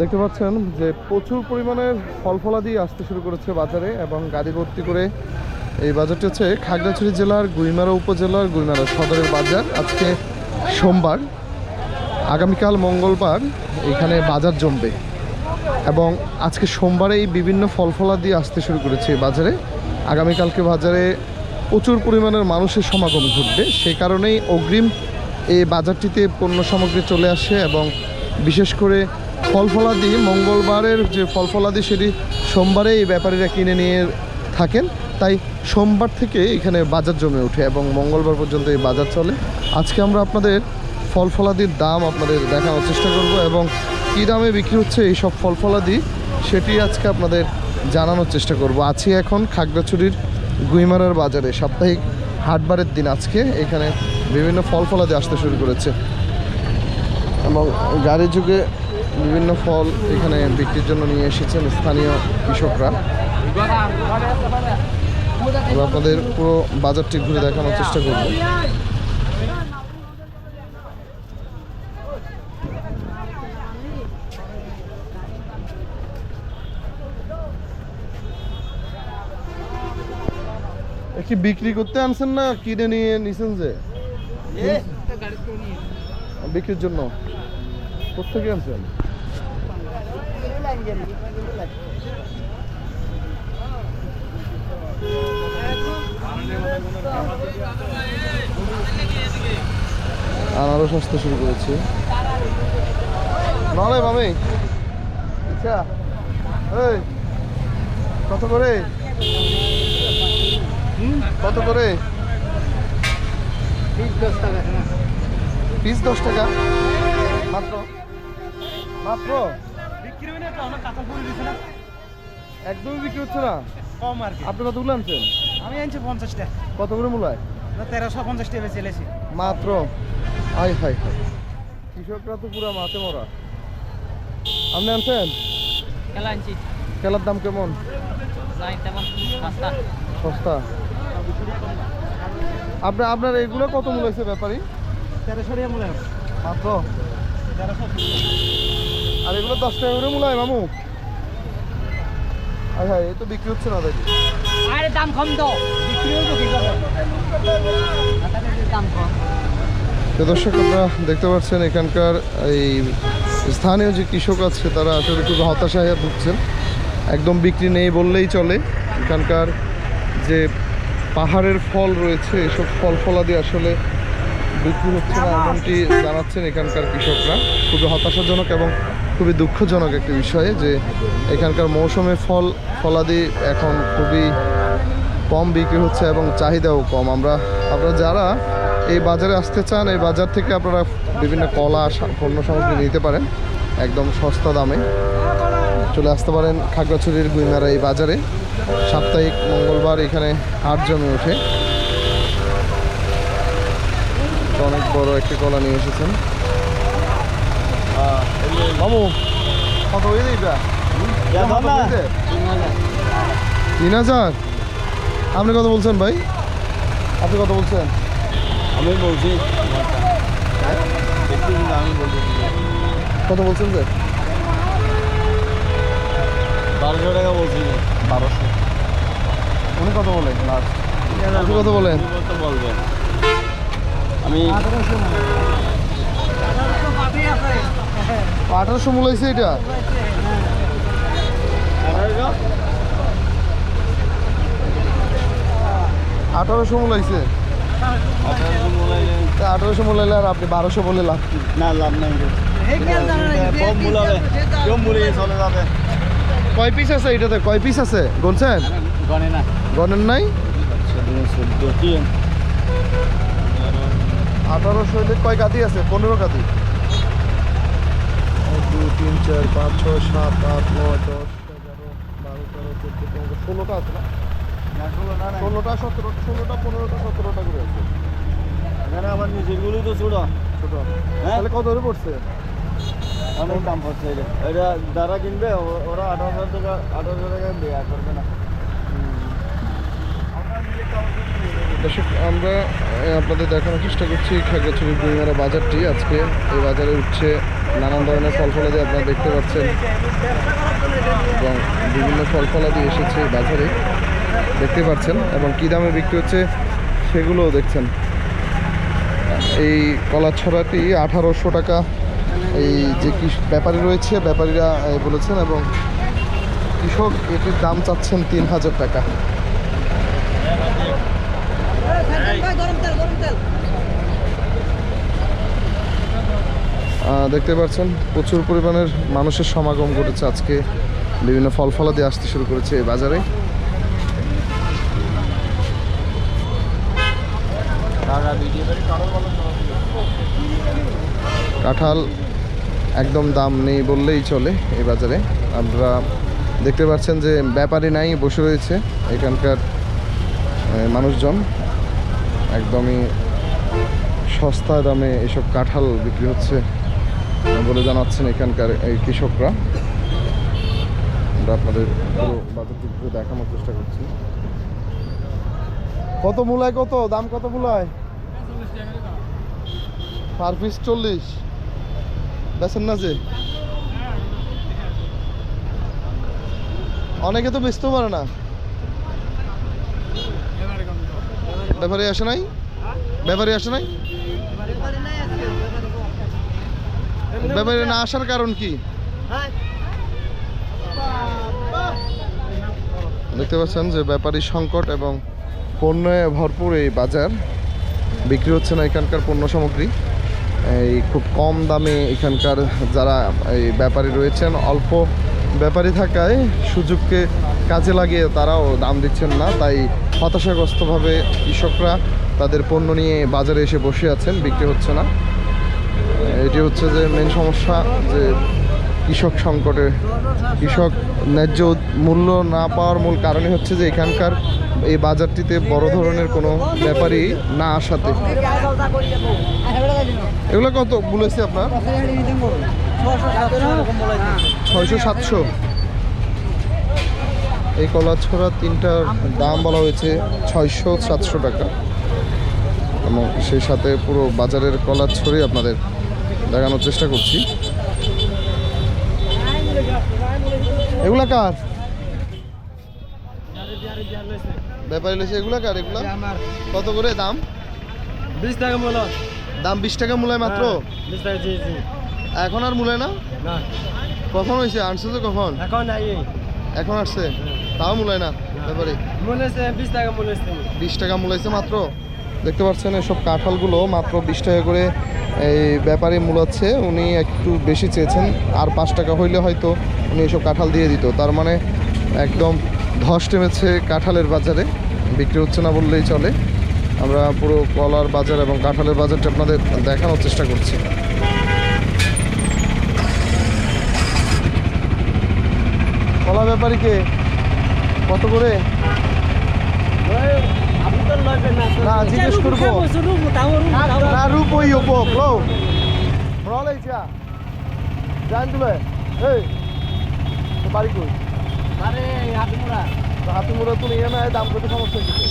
দেখতে পাচ্ছেন যে প্রচুর পরিমাণের ফল ফলাদি আসতে শুরু করেছে বাজারে এবং গাড়ি ভর্তি করে এই বাজারটি হচ্ছে খাগড়াছড়ি জেলার, গুইমারা উপজেলার, গুইমারা সদরের বাজার। আজকে সোমবার, আগামীকাল মঙ্গলবার এখানে বাজার জমবে এবং আজকে সোমবারেই বিভিন্ন ফল ফলাদি আসতে শুরু করেছে বাজারে। আগামীকালকে বাজারে প্রচুর পরিমাণের মানুষের সমাগম ঘটবে। সে কারণেই অগ্রিম এই বাজারটিতে পণ্য সামগ্রী চলে আসে এবং বিশেষ করে ফল ফলাদি মঙ্গলবারের যে ফল ফলাদি সেটি সোমবারে এই ব্যাপারীরা কিনে নিয়ে থাকেন। তাই সোমবার থেকে এখানে বাজার জমে ওঠে এবং মঙ্গলবার পর্যন্ত এই বাজার চলে। আজকে আমরা আপনাদের ফল ফলাদির দাম আপনাদের দেখানোর চেষ্টা করব এবং কী দামে বিক্রি হচ্ছে এই সব ফল ফলাদি সেটি আজকে আপনাদের জানানোর চেষ্টা করব। আছি এখন খাগড়াছড়ির গুইমারার বাজারে। সাপ্তাহিক হাটবারের দিন আজকে এখানে বিভিন্ন ফল ফলাদি আসতে শুরু করেছে। এবং গাড়ি যুগে বিভিন্ন ফল এখানে বিক্রির জন্য নিয়ে এসেছেন স্থানীয় কৃষকরা। আপনাদের পুরো বাজারটি ঘুরে দেখানোর চেষ্টা করব। এ কি বিক্রি করতে আনছেন না কিনে নিয়ে নিছেন যে? বিক্রির জন্য। কোথেকে আনছেন? আনারস আসতে শুরু করেছে। নালে মামি। আচ্ছা। এই কত করে? হুম কত করে? পিস দশ টাকা? মাত্র? মাত্র? একদমই বিক্রি হচ্ছে না? কম আর কি। আপনি কতগুলো আনছেন? আমি আনছি পঞ্চাশটা। কত করে মূলায় তেরোশো পঞ্চাশটা বেশি এলেছি মাত্র? আই হাই হাই। কৃষকরা তো পুরো মাঠে মরা। আপনি আনছেন? খেলা আনছি। কেলার দাম কেমন? সস্তা। আপনার আপনার এগুলো কত মূল্য হয়েছে ব্যাপারী? তেরোশো টাকা মনে হয় মাত্র? তেরোশো। আর এগুলো দশ টাকা করে মূল্য হয় মামু হাই এই তো বিক্রি হচ্ছে না দেখি আরে দাম কম তো। বিক্রি দাম কম। তো দর্শক আপনারা দেখতে পাচ্ছেন এখানকার এই স্থানীয় যে কৃষক আছে তারা আসলে খুব হতাশায় ভুগছেন। একদম বিক্রি নেই বললেই চলে। এখানকার যে পাহাড়ের ফল রয়েছে এসব ফল ফলাদি আসলে বিক্রি হচ্ছে না এমনটি জানাচ্ছেন এখানকার কৃষকরা। খুবই হতাশাজনক এবং খুবই দুঃখজনক একটি বিষয় যে এখানকার মৌসুমে ফল, ফলাদি এখন খুবই কম বিক্রি হচ্ছে এবং চাহিদাও কম। আমরা, আপনারা যারা এই বাজারে আসতে চান, এই বাজার থেকে আপনারা বিভিন্ন কলা পণ্য সামগ্রী নিতে পারেন একদম সস্তা দামে। চলে আসতে পারেন খাগড়াছড়ির গুইমারা এই বাজারে। সাপ্তাহিক মঙ্গলবার এখানে হাট জমে ওঠে। অনেক বড় একটি কলা নিয়ে এসেছেন। মামু কত হয়ে হয়েছে? তিন হাজার আপনি কত বলছেন ভাই? আপনি কত বলছেন? আমি বলছি। আমি বলছি কত বলছেন যে? বারোশো টাকা বলছি। বারোশো। উনি কত বলেন লাস্ট। আপনি কত বলেন। বলবেন আমি আঠারোশো মূল হয়েছে এটা? আঠারোশো মূল হয়েছে? আঠারোশো মূল হলে আর আপনি বারোশো বলে লাভ কি? না লাভ নাই কয় পিস আছে এটাতে? কয় পিস আছে? বলছেন গনে গণেন নাই? আঠারোশো কয় কাতি আছে? পনেরো কাতি দুই তিন চার পাঁচ ছয় সাত আট নয় দশ এগারো বারো তেরো চোদ্দ পনেরো ষোলোটা আছে না ষোলোটা সতেরো ষোলোটা পনেরোটা সতেরোটা করে আছে এখানে আমার নিচেরগুলো তো ছোট ছোট হ্যাঁ? তাহলে কত করে পড়ছে অনেক দাম পড়ছে এটা এটা যারা কিনবে ওরা আঠারোশো টাকা আঠারোশো টাকা দেয়া করবে না দর্শক আমরা আপনাদের দেখানোর চেষ্টা করছি খাগড়াছড়ির গুইমারা বাজারটি আজকে এই বাজারে উঠছে নানান ধরনের ফল ফলাদি আপনারা দেখতে পাচ্ছেন এবং বিভিন্ন ফল ফলাদি এসেছে বাজারে দেখতে পাচ্ছেন এবং কী দামে বিক্রি হচ্ছে সেগুলোও দেখছেন এই কলার ছড়াটি আঠারোশো টাকা এই যে কৃষ ব্যাপারী রয়েছে ব্যাপারীরা বলেছেন এবং কৃষক এটির দাম চাচ্ছেন তিন হাজার টাকা দেখতে পাচ্ছেন, প্রচুর পরিমাণের মানুষের সমাগম ঘটেছে আজকে। বিভিন্ন ফল ফলাদি আসতে শুরু করেছে এই বাজারে। কাঁঠাল একদম দাম নেই বললেই চলে এই বাজারে। আমরা দেখতে পাচ্ছেন যে ব্যাপারী নাই, বসে রয়েছে এখানকার মানুষজন। একদমই সস্তা দামে এসব কাঁঠাল বিক্রি হচ্ছে। বলে জানাচ্ছেন এখানকার এই কৃষকরা। আমরা আপনাদের পুরো বাজারটি দেখানোর চেষ্টা করছি। কত মূলায় কত? দাম কত মূলায়? পার পিস চল্লিশ। বেছেন না যে? অনেকে তো বেচতেও পারে না। ব্যাপারে আসে নাই? ব্যাপারে আসে নাই? ব্যাপারে না আসার কারণ কি? দেখতে পাচ্ছেন যে ব্যাপারী সংকট এবং পণ্যে ভরপুর এই বাজার। বিক্রি হচ্ছে না এখানকার পণ্য সামগ্রী। এই খুব কম দামে এখানকার যারা এই ব্যাপারী রয়েছেন অল্প ব্যাপারী থাকায় সুযোগকে কাজে লাগিয়ে তারাও দাম দিচ্ছেন না। তাই হতাশাগ্রস্তভাবে কৃষকরা তাদের পণ্য নিয়ে বাজারে এসে বসে আছেন বিক্রি হচ্ছে না। এটি হচ্ছে যে মেন সমস্যা যে কৃষক সংকটে। কৃষক ন্যায্য মূল্য না পাওয়ার মূল কারণই হচ্ছে যে এখানকার এই বাজারটিতে বড় ধরনের কোনো ব্যাপারই না আসাতে। এগুলো কত বলেছি আপনার? ছয়শো সাতশো। এই কলা ছড়া তিনটার দাম বলা হয়েছে ছয়শো সাতশো টাকা। এবং সেই সাথে পুরো বাজারের কলা ছড়ি আপনাদের দেখানোর চেষ্টা করছি। এগুলা কার? ব্যাপারী লেছে এগুলা কার এগুলা? কত করে দাম? বিশ টাকা মূল্য। দাম বিশ টাকা মূলায় মাত্র? জি এখন আর মূলায় না? কখন হয়েছে? আনছে তো কখন? এখন এখন আসছে? তাও মূলায় না ব্যাপারে? বিশ টাকা বিশ টাকা মূলাইছে মাত্র? দেখতে পাচ্ছেন, এসব কাঁঠালগুলো মাত্র বিশ টাকা করে এই ব্যাপারে মূলাচ্ছে। উনি একটু বেশি চেয়েছেন, আর পাঁচ টাকা হইলে হয়তো উনি এসব কাঁঠাল দিয়ে দিত। তার মানে একদম ধস টেমেছে কাঁঠালের বাজারে। বিক্রি হচ্ছে না বললেই চলে। আমরা পুরো কলার বাজার এবং কাঁঠালের বাজারটা আপনাদের দেখানোর চেষ্টা করছি। কলা ব্যাপারীকে কত করে আপনি তো লবেন না না জিজ্ঞেস করব। না রূপ ওই উপক লো মরালে ইচ্ছা। জান তুলে। এই তো বাড়ি কই? আরে হাতিমুড়া। হাতিমুড়া তুমি ইয়ে না দাম কত সমস্যা কিছু